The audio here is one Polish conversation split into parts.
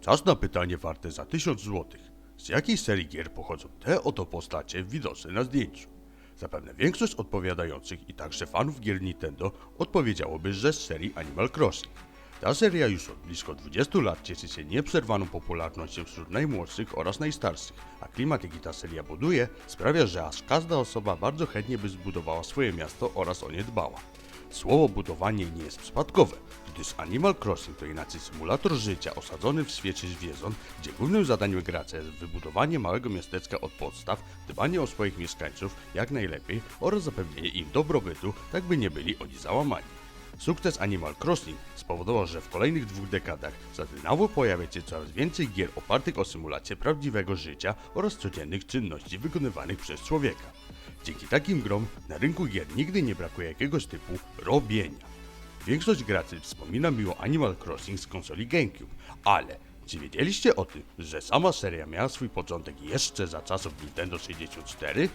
Czas na pytanie warte za 1000 zł. Z jakiej serii gier pochodzą te oto postacie widoczne na zdjęciu? Zapewne większość odpowiadających i także fanów gier Nintendo odpowiedziałoby, że z serii Animal Crossing. Ta seria już od blisko 20 lat cieszy się nieprzerwaną popularnością wśród najmłodszych oraz najstarszych, a klimat jaki ta seria buduje sprawia, że aż każda osoba bardzo chętnie by zbudowała swoje miasto oraz o nie dbała. Słowo budowanie nie jest przypadkowe, gdyż Animal Crossing to inaczej symulator życia osadzony w świecie zwierząt, gdzie głównym zadaniem gracza jest wybudowanie małego miasteczka od podstaw, dbanie o swoich mieszkańców jak najlepiej oraz zapewnienie im dobrobytu, tak by nie byli oni załamani. Sukces Animal Crossing spowodował, że w kolejnych dwóch dekadach zaczynało pojawiać się coraz więcej gier opartych o symulację prawdziwego życia oraz codziennych czynności wykonywanych przez człowieka. Dzięki takim grom na rynku gier nigdy nie brakuje jakiegoś typu robienia. Większość graczy wspomina miło Animal Crossing z konsoli GameCube, ale czy wiedzieliście o tym, że sama seria miała swój początek jeszcze za czasów Nintendo 64?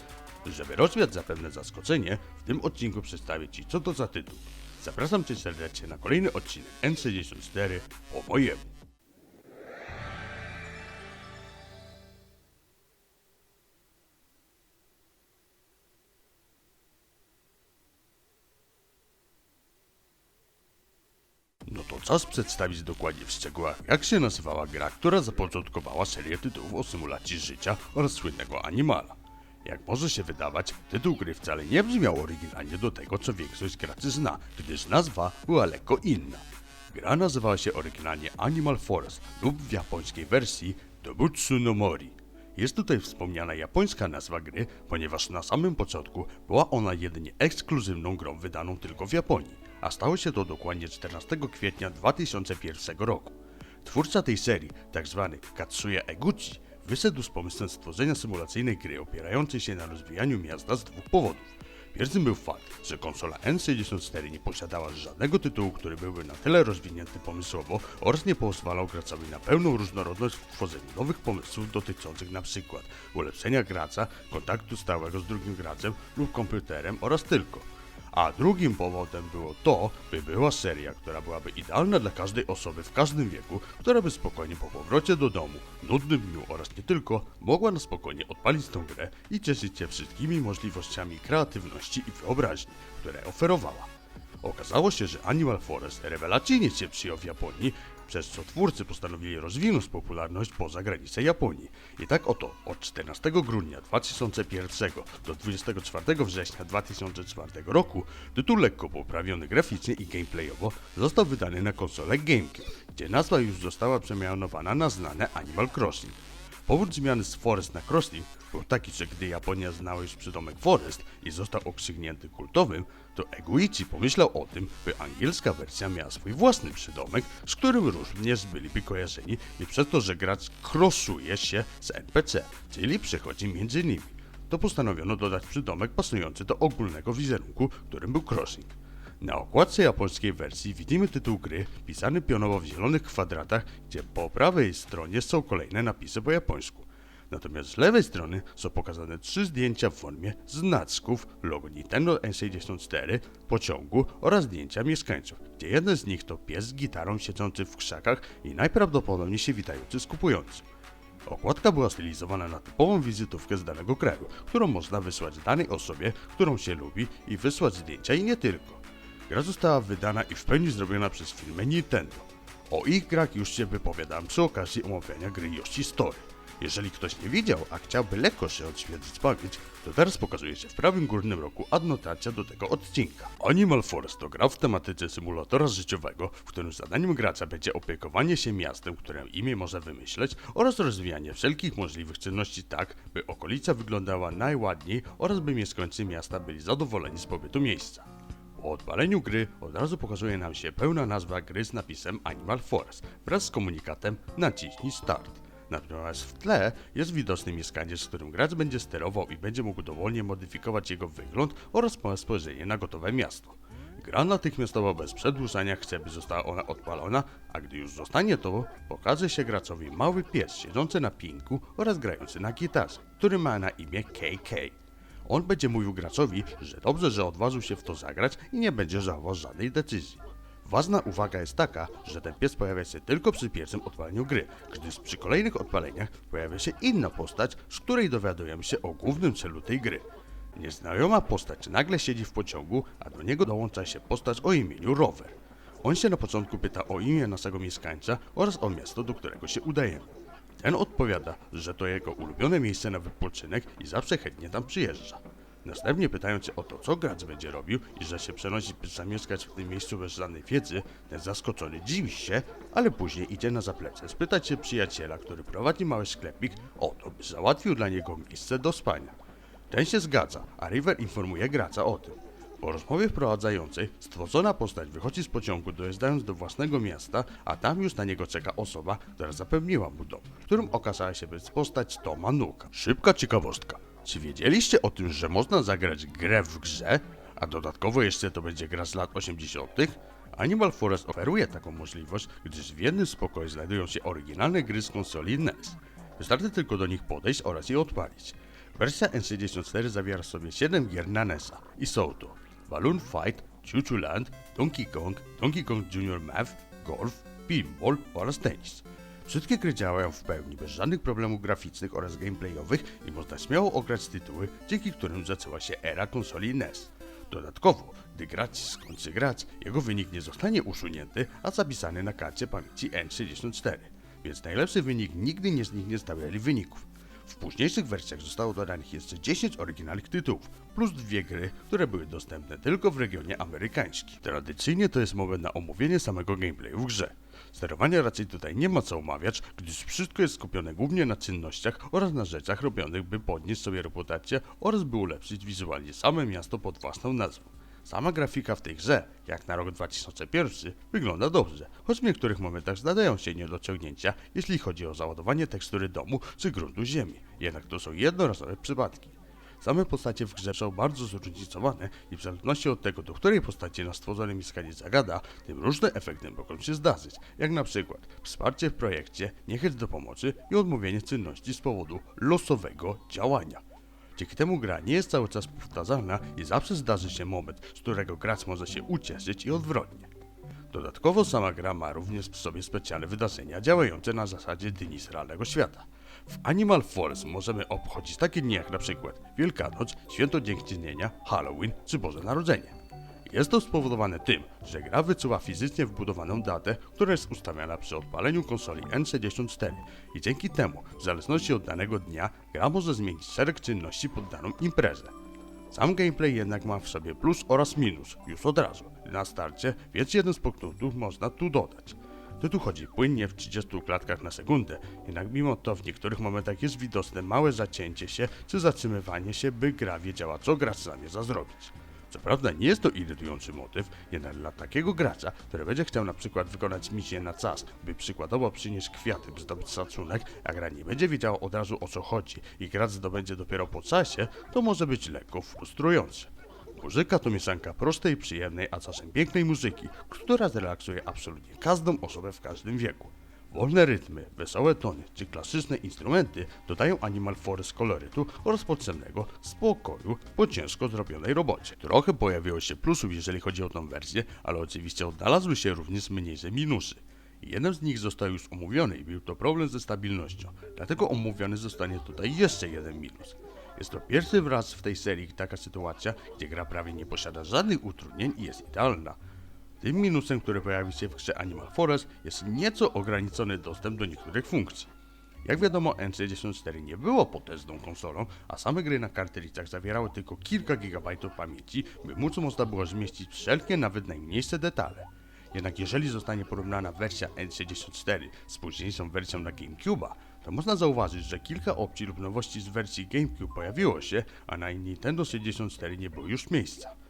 Żeby rozwiać zapewne zaskoczenie, w tym odcinku przedstawię Ci co to za tytuł. Zapraszam Cię serdecznie na kolejny odcinek N64 po mojemu. To czas przedstawić dokładnie w szczegółach, jak się nazywała gra, która zapoczątkowała serię tytułów o symulacji życia oraz słynnego Animala. Jak może się wydawać, tytuł gry wcale nie brzmiał oryginalnie do tego, co większość graczy zna, gdyż nazwa była lekko inna. Gra nazywała się oryginalnie Animal Forest lub w japońskiej wersji Dobutsu no Mori. Jest tutaj wspomniana japońska nazwa gry, ponieważ na samym początku była ona jedynie ekskluzywną grą wydaną tylko w Japonii, a stało się to dokładnie 14 kwietnia 2001 roku. Twórca tej serii, tzw. Katsuya Eguchi, wyszedł z pomysłem stworzenia symulacyjnej gry opierającej się na rozwijaniu miasta z dwóch powodów. Pierwszym był fakt, że konsola N64 nie posiadała żadnego tytułu, który byłby na tyle rozwinięty pomysłowo oraz nie pozwalał graczowi na pełną różnorodność w tworzeniu nowych pomysłów dotyczących np. ulepszenia gracza, kontaktu stałego z drugim graczem lub komputerem oraz tylko. A drugim powodem było to, by była seria, która byłaby idealna dla każdej osoby w każdym wieku, która by spokojnie po powrocie do domu, nudnym dniu oraz nie tylko, mogła na spokojnie odpalić tę grę i cieszyć się wszystkimi możliwościami kreatywności i wyobraźni, które oferowała. Okazało się, że Animal Forest rewelacyjnie się przyjął w Japonii, przez co twórcy postanowili rozwinąć popularność poza granice Japonii. I tak oto od 14 grudnia 2001 do 24 września 2004 roku tytuł lekko poprawiony graficznie i gameplayowo został wydany na konsolę GameCube, gdzie nazwa już została przemianowana na znane Animal Crossing. Powód zmiany z Forest na Crossing był taki, że gdy Japonia znała już przydomek Forest i został okrzyknięty kultowym, to Eguichi pomyślał o tym, by angielska wersja miała swój własny przydomek, z którym również byliby kojarzeni i przez to, że gracz crossuje się z NPC, czyli przechodzi między nimi. To postanowiono dodać przydomek pasujący do ogólnego wizerunku, którym był Crossing. Na okładce japońskiej wersji widzimy tytuł gry pisany pionowo w zielonych kwadratach, gdzie po prawej stronie są kolejne napisy po japońsku. Natomiast z lewej strony są pokazane trzy zdjęcia w formie znaczków, logo Nintendo N64, pociągu oraz zdjęcia mieszkańców, gdzie jeden z nich to pies z gitarą siedzący w krzakach i najprawdopodobniej się witający z kupującym. Okładka była stylizowana na typową wizytówkę z danego kraju, którą można wysłać danej osobie, którą się lubi i wysłać zdjęcia i nie tylko. Gra została wydana i w pełni zrobiona przez firmę Nintendo. O ich grach już się wypowiadałem przy okazji omawiania gry Yoshi Story. Jeżeli ktoś nie widział, a chciałby lekko się odświeżyć pamięć, to teraz pokazuje się w prawym górnym rogu adnotacja do tego odcinka. Animal Forest to gra w tematyce symulatora życiowego, w którym zadaniem gracza będzie opiekowanie się miastem, które imię może wymyśleć oraz rozwijanie wszelkich możliwych czynności tak, by okolica wyglądała najładniej oraz by mieszkańcy miasta byli zadowoleni z pobytu miejsca. Po odpaleniu gry od razu pokazuje nam się pełna nazwa gry z napisem Animal Forest wraz z komunikatem naciśnij start. Natomiast w tle jest widoczny mieszkaniec, z którym gracz będzie sterował i będzie mógł dowolnie modyfikować jego wygląd oraz spojrzenie na gotowe miasto. Gra natychmiastowo bez przedłużania chce, by została ona odpalona, a gdy już zostanie to, pokaże się graczowi mały pies siedzący na pinku oraz grający na gitarze, który ma na imię KK. On będzie mówił graczowi, że dobrze, że odważył się w to zagrać i nie będzie żałował żadnej decyzji. Ważna uwaga jest taka, że ten pies pojawia się tylko przy pierwszym odpaleniu gry, gdyż przy kolejnych odpaleniach pojawia się inna postać, z której dowiadujemy się o głównym celu tej gry. Nieznajoma postać nagle siedzi w pociągu, a do niego dołącza się postać o imieniu Rower. On się na początku pyta o imię naszego mieszkańca oraz o miasto, do którego się udajemy. Ten odpowiada, że to jego ulubione miejsce na wypoczynek i zawsze chętnie tam przyjeżdża. Następnie pytają cię o to, co gracz będzie robił i że się przenosi, by zamieszkać w tym miejscu bez żadnej wiedzy, ten zaskoczony dziwi się, ale później idzie na zaplecze spytać się przyjaciela, który prowadzi mały sklepik, o to, by załatwił dla niego miejsce do spania. Ten się zgadza, a River informuje gracza o tym. Po rozmowie wprowadzającej stworzona postać wychodzi z pociągu dojeżdżając do własnego miasta, a tam już na niego czeka osoba, która zapewniła mu dom, którym okazała się być postać Toma Nooka. Szybka ciekawostka. Czy wiedzieliście o tym, że można zagrać grę w grze, a dodatkowo jeszcze to będzie gra z lat 80.? Animal Forest oferuje taką możliwość, gdyż w jednym z pokoi znajdują się oryginalne gry z konsoli NES. Wystarczy tylko do nich podejść oraz je odpalić. Wersja N64 zawiera sobie 7 gier na NES-a i są to Balloon Fight, Choo Land, Donkey Kong, Donkey Kong Jr. Math, Golf, Pinball oraz tenis. Wszystkie gry działają w pełni, bez żadnych problemów graficznych oraz gameplayowych i można śmiało ograć tytuły, dzięki którym zaczęła się era konsoli NES. Dodatkowo, gdy gracz skończy grać, jego wynik nie zostanie usunięty, a zapisany na karcie pamięci N64, więc najlepszy wynik nigdy nie zniknie z tabeli wyników. W późniejszych wersjach zostało dodanych jeszcze 10 oryginalnych tytułów, plus dwie gry, które były dostępne tylko w regionie amerykańskim. Tradycyjnie to jest moment na omówienie samego gameplayu w grze. Sterowania raczej tutaj nie ma co omawiać, gdyż wszystko jest skupione głównie na czynnościach oraz na rzeczach robionych, by podnieść sobie reputację oraz by ulepszyć wizualnie same miasto pod własną nazwą. Sama grafika w tej grze, jak na rok 2001, wygląda dobrze, choć w niektórych momentach zdarzają się niedociągnięcia, jeśli chodzi o załadowanie tekstury domu czy gruntu ziemi, jednak to są jednorazowe przypadki. Same postacie w grze są bardzo zróżnicowane i w zależności od tego, do której postaci na stworzonym mieszkanie zagada, tym różne efekty mogą się zdarzyć, jak na przykład wsparcie w projekcie, niechęć do pomocy i odmówienie czynności z powodu losowego działania. Dzięki temu gra nie jest cały czas powtarzalna i zawsze zdarzy się moment, z którego gracz może się ucieszyć i odwrotnie. Dodatkowo sama gra ma również w sobie specjalne wydarzenia działające na zasadzie dni z realnego świata. W Animal Forest możemy obchodzić takie dni jak na przykład Wielkanoc, Święto Dziękczynienia, Halloween czy Boże Narodzenie. Jest to spowodowane tym, że gra wyczuwa fizycznie wbudowaną datę, która jest ustawiana przy odpaleniu konsoli N64 i dzięki temu, w zależności od danego dnia, gra może zmienić szereg czynności pod daną imprezę. Sam gameplay jednak ma w sobie plus oraz minus, już od razu, na starcie, więc jeden z punktów można tu dodać. Tytuł chodzi płynnie w 30 klatkach na sekundę, jednak mimo to w niektórych momentach jest widoczne małe zacięcie się czy zatrzymywanie się, by gra wiedziała co gracz zamierza zrobić. Co prawda nie jest to irytujący motyw, jednak dla takiego gracza, który będzie chciał na przykład wykonać misję na czas, by przykładowo przynieść kwiaty, by zdobyć szacunek, a gra nie będzie wiedziała od razu o co chodzi i gracz zdobędzie dopiero po czasie, to może być lekko frustrujące. Muzyka to mieszanka prostej, przyjemnej, a czasem pięknej muzyki, która zrelaksuje absolutnie każdą osobę w każdym wieku. Wolne rytmy, wesołe tony czy klasyczne instrumenty dodają Animal Forest kolorytu oraz potrzebnego spokoju po ciężko zrobionej robocie. Trochę pojawiło się plusów, jeżeli chodzi o tą wersję, ale oczywiście odnalazły się również mniejsze minusy. Jeden z nich został już omówiony i był to problem ze stabilnością, dlatego omówiony zostanie tutaj jeszcze jeden minus. Jest to pierwszy raz w tej serii taka sytuacja, gdzie gra prawie nie posiada żadnych utrudnień i jest idealna. Tym minusem, który pojawi się w grze Animal Forest jest nieco ograniczony dostęp do niektórych funkcji. Jak wiadomo, N64 nie było potężną konsolą, a same gry na kartridżach zawierały tylko kilka gigabajtów pamięci, by móc można było zmieścić wszelkie, nawet najmniejsze detale. Jednak jeżeli zostanie porównana wersja N64 z późniejszą wersją na GameCube'a, to można zauważyć, że kilka opcji lub nowości z wersji GameCube pojawiło się, a na Nintendo 64 nie było już miejsca.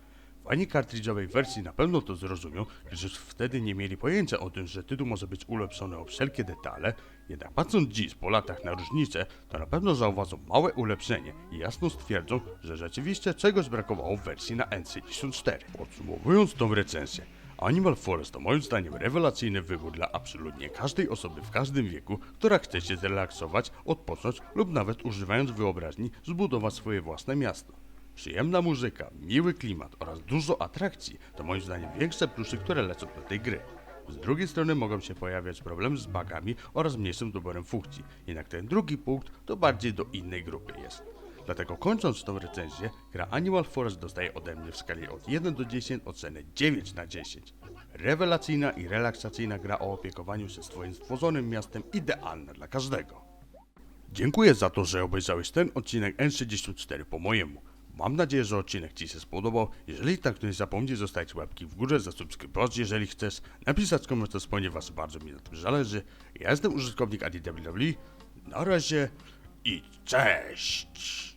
Fani kartridżowej wersji na pewno to zrozumią, gdyż wtedy nie mieli pojęcia o tym, że tytuł może być ulepszony o wszelkie detale, jednak patrząc dziś po latach na różnice, to na pewno zauważą małe ulepszenie i jasno stwierdzą, że rzeczywiście czegoś brakowało w wersji na N64. Podsumowując tą recenzję, Animal Forest to moim zdaniem rewelacyjny wybór dla absolutnie każdej osoby w każdym wieku, która chce się zrelaksować, odpocząć lub nawet używając wyobraźni zbudować swoje własne miasto. Przyjemna muzyka, miły klimat oraz dużo atrakcji to moim zdaniem większe plusy, które lecą do tej gry. Z drugiej strony mogą się pojawiać problemy z bugami oraz mniejszym doborem funkcji, jednak ten drugi punkt to bardziej do innej grupy jest. Dlatego kończąc tą recenzję, gra Animal Forest dostaje ode mnie w skali od 1 do 10 ocenę 9 na 10. Rewelacyjna i relaksacyjna gra o opiekowaniu się swoim stworzonym miastem idealna dla każdego. Dziękuję za to, że obejrzałeś ten odcinek N64 po mojemu. Mam nadzieję, że odcinek Ci się spodobał. Jeżeli tak, to nie zapomnij zostawić łapki w górze, zasubskrybować, jeżeli chcesz, napisać komentarz, ponieważ bardzo mi na tym zależy. Ja jestem użytkownik ADWW. Na razie i cześć!